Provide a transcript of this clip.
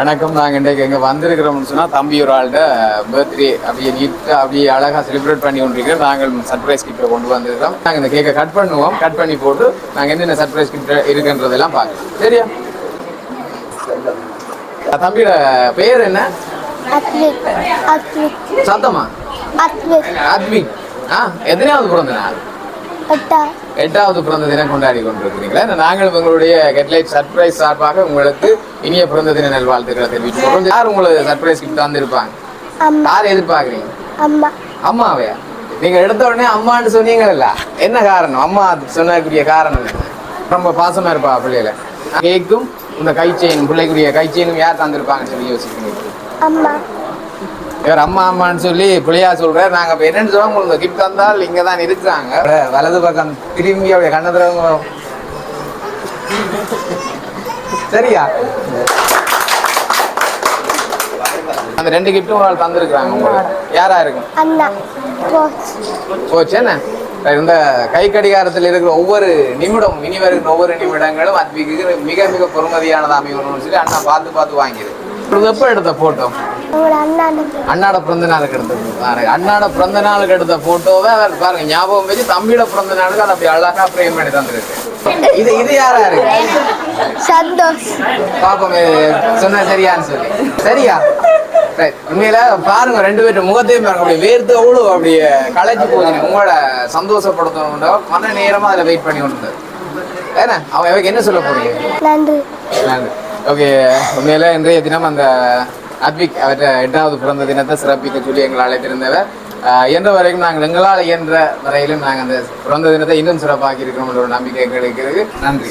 நாங்கள் இன்றைக்கு இங்கே வந்திருக்கிறோம்னு சொன்னால் தம்பி ஒரு ஆள்கிட்ட பர்த்டே அப்படியே நீட்டாக அப்படியே அழகாக செலிப்ரேட் பண்ணி கொண்டிருக்கிறோம் நாங்கள் சர்ப்ரைஸ் கிஃப்ட்டை கொண்டு வந்திருக்கோம் நாங்கள் இந்த கேக்கை கட் பண்ணுவோம். கட் பண்ணி போட்டு நாங்கள் என்னென்ன சர்ப்ரைஸ் கிஃப்ட் இருக்குன்றதெல்லாம் பார்க்கலாம். சரியா? தம்பியோட பேர் என்ன? சத்தமா ஆத்மிக் ஆ எத்தனையாவது பிறந்த நாள்? எட்டாவது பிறந்த தினம் கொண்டாடி கொண்டிருக்கிறீங்களா? நாங்கள் உங்களுடைய கெட்லைட் சர்ப்ரைஸ் சார்பாக உங்களுக்கு இனிய பிறந்த தின நல்வாழ்த்துக்களை தெரிவிச்சுக்கிறோம் யார் உங்களுக்கு சர்ப்ரைஸ் கிஃப்ட் தந்திருப்பாங்க? யார் எதிர்பார்க்குறீங்க? அம்மா. அம்மாவையா நீங்க எடுத்த உடனே அம்மான்னு சொன்னீங்கல்ல? என்ன காரணம்? அம்மா அது சொன்னக்கூடிய காரணம் ரொம்ப பாசமா இருப்பா பிள்ளையில. கேக்கும் இந்த கை செயின் பிள்ளைக்குரிய கை செயினும் யார் தந்திருப்பாங்கன்னு சொல்லி யோசிக்கிறீங்க. அம்மா. இவர் அம்மா அம்மான்னு சொல்லி பிள்ளையா சொல்றாரு. நாங்க இப்ப என்னன்னு சொல்லுவோம் உங்களுக்கு கிஃப்ட் தந்தால் இங்க தான் இருக்கிறாங்க வலது பக்கம் திரும்பி அப்படியே கண்ணதுறவங்க சரியா? அந்த ரெண்டு கிஃப்ட்டும் ஒரு ஆள் தந்திருக்கிறாங்க உங்களுக்கு. யாரா இருக்கும் கோச் போச்சு என்ன? இந்த கை கடிகாரத்தில் இருக்கிற ஒவ்வொரு நிமிடம் இனி வருகிற ஒவ்வொரு நிமிடங்களும் அத்விக்கு மிக மிக பொறுமதியானது அமையணும்னு சொல்லி அண்ணா பார்த்து பார்த்து வாங்கிடு இது எப்போ எடுத்த போட்டோ அண்ணாட பிறந்த நாளுக்கு எடுத்த பாருங்க அண்ணாட பிறந்த நாளுக்கு எடுத்த போட்டோவை அவர் பாருங்க ஞாபகம் வச்சு தம்பியோட பிறந்த நாளுக்கு அதை அப்படி அழகா பிரேம் பண்ணி தந்துருக்கு. இது இது யாரா? இருக்கு சந்தோஷ். பாப்போம் சொன்னா சரியான்னு சொல்லி. சரியா. உண்மையில பாருங்க ரெண்டு பேரும் முகத்தையும் பாருங்க அப்படியே வேர்த்து அவ்வளோ அப்படியே களைச்சு போகுது உங்களோட சந்தோஷப்படுத்தணும்டா மன நேரமா அதில் வெயிட் பண்ணி கொண்டு ஏன்னா அவன் என்ன சொல்ல போறீங்க? நன்றி. ஓகே உண்மையில இன்றைய தினம் அந்த அத்விக் அவற்ற எட்டாவது பிறந்த தினத்தை சிறப்பிக்க சொல்லி எங்களை அழைத்திருந்தவர். என்ற வரைக்கும் நாங்கள் எங்களால் இயன்ற வரையிலும் நாங்கள் அந்த பிறந்த தினத்தை இன்னும் சிறப்பாக்கி இருக்கிறோம் என்ற ஒரு நம்பிக்கை எங்களுக்கு நன்றி.